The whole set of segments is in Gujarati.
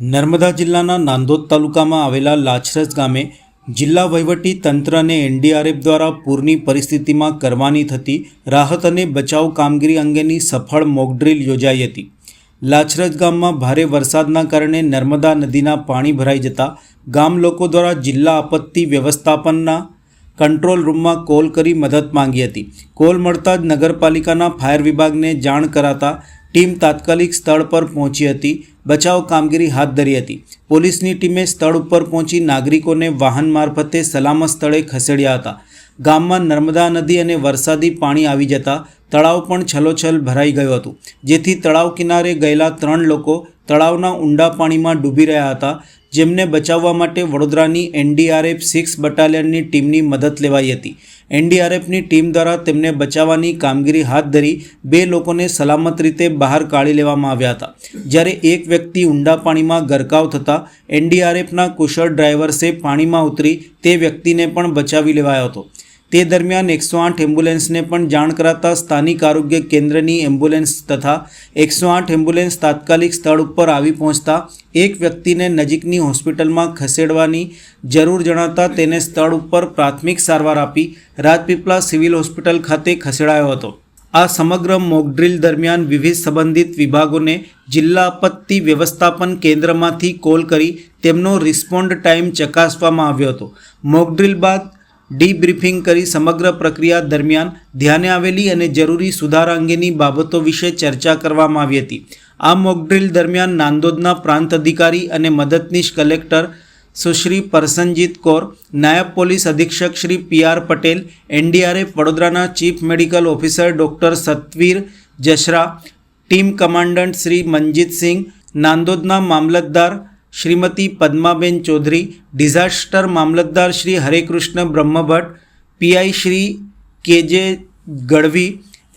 નર્મદા જિલ્લાના નાંદોદ તાલુકામાં આવેલા લાછરસ ગામે જિલ્લા વહીવટી તંત્ર અને એનડીઆરએફ દ્વારા પૂરની પરિસ્થિતિમાં કરવાની થતી રાહત અને બચાવ કામગીરી અંગેની સફળ મોકડ્રીલ યોજાઈ હતી. લાછરસ ગામમાં ભારે વરસાદના કારણે નર્મદા નદીના પાણી ભરાઈ જતા ગામ લોકો દ્વારા જિલ્લા આપત્તિ વ્યવસ્થાપનના કંટ્રોલ રૂમમાં કોલ કરી મદદ માંગી હતી. કોલ મળતા જ નગરપાલિકાના ફાયર વિભાગને જાણ કરાતા ટીમ તાત્કાલિક સ્થળ પર પહોંચી હતી. બચાવ કામગીરી હાથ ધરી હતી. પોલીસની ટીમે સ્થળ ઉપર પહોંચી નાગરિકોને વાહન મારફતે સલામત સ્થળે ખસેડ્યા હતા. ગામમાં નર્મદા નદી અને વરસાદી પાણી આવી જતા તળાવ પણ છલોછલ ભરાઈ ગયું હતું. જેથી તળાવ કિનારે ગયેલા ત્રણ લોકો તળાવના ઊંડા પાણીમાં ડૂબી રહ્યા હતા. જેમને બચાવવા માટે વડોદરાની એનડીઆરએફ સિક્સ બટાલિયનની ટીમની મદદ લેવાઈ હતી. એનડીઆરએફની ટીમ દ્વારા તેમને બચાવવાની કામગીરી હાથ ધરી બે લોકોને સલામત રીતે બહાર કાઢી લેવામાં આવ્યા હતા. જ્યારે એક વ્યક્તિ ઊંડા પાણીમાં ગરકાવ થતાં એનડીઆરએફના કુશળ ડ્રાઈવર્સે પાણીમાં ઉતરી તે વ્યક્તિને પણ બચાવી લેવાયો હતો. તે દરમિયાન એકસો આઠ એમ્બ્યુલન્સને પણ જાણ કરાતા સ્થાનિક આરોગ્ય કેન્દ્રની એમ્બ્યુલન્સ તથા એકસો આઠ એમ્બ્યુલન્સ તાત્કાલિક સ્થળ ઉપર આવી પહોંચતા એક વ્યક્તિને નજીકની હોસ્પિટલમાં ખસેડવાની જરૂર જણાતા તેને સ્થળ ઉપર પ્રાથમિક સારવાર આપી રાજપીપળા સિવિલ હોસ્પિટલ ખાતે ખસેડાયો હતો. આ સમગ્ર મોકડ્રીલ દરમિયાન વિવિધ સંબંધિત વિભાગોને જિલ્લા આપત્તિ વ્યવસ્થાપન કેન્દ્રમાંથી કોલ કરી તેમનો રિસ્પોન્ડ ટાઈમ ચકાસવામાં આવ્યો હતો. મોકડ્રીલ બાદ ડીબ્રીફિંગ કરી સમગ્ર પ્રક્રિયા દરમિયાન ધ્યાને આવેલી અને જરૂરી સુધારા અંગેની બાબતો વિશે ચર્ચા કરવામાં આવી હતી. આ મોકડ્રીલ દરમિયાન નાંદોદના પ્રાંત અધિકારી અને મદદનીશ કલેક્ટર સુશ્રી પરસનજીત કૌર, નાયબ પોલીસ અધિક્ષક Shri P R Patel, NDRF વડોદરાના chief medical officer doctor Satvir Jashra, team commandant Shri Manjitsinh નાંદોદના મામલતદાર શ્રીમતી પદ્માબેન ચૌધરી ડિઝાસ્ટર મામલતદાર Shri Harekrishna Brahmbhatt PI Shri KJ Gadhvi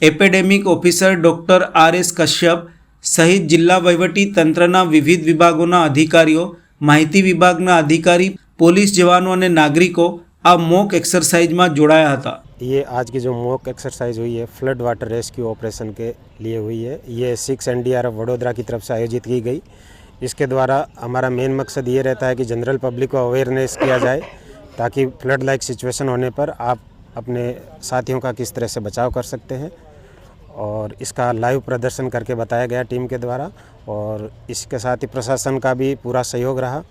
epidemic officer doctor R S Kashyap સહિત જિલ્લા વહીવટી તંત્રના વિવિધ વિભાગોના અધિકારીઓ માહિતી વિભાગના અધિકારી પોલીસ જવાનો અને નાગરિકો આ મોક એક્સરસાઇઝમાં જોડાયા હતા ये आज की जो मॉक एक्सरसाइज हुई है फ्लड वाटर रेस्क्यू ऑपरेशन के लिए हुई है ये सिक्स एन वडोदरा की तरफ से आयोजित की गई इसके द्वारा हमारा मेन मकसद ये रहता है कि जनरल पब्लिक को अवेयरनेस किया जाए, ताकि फ्लड लाइक सिचुएशन होने पर आप अपने साथियों का किस तरह से बचाव कर सकते हैं। और इसका लाइव प्रदर्शन करके बताया गया टीम के द्वारा, और इसके साथ ही प्रशासन का भी पूरा सहयोग रहा।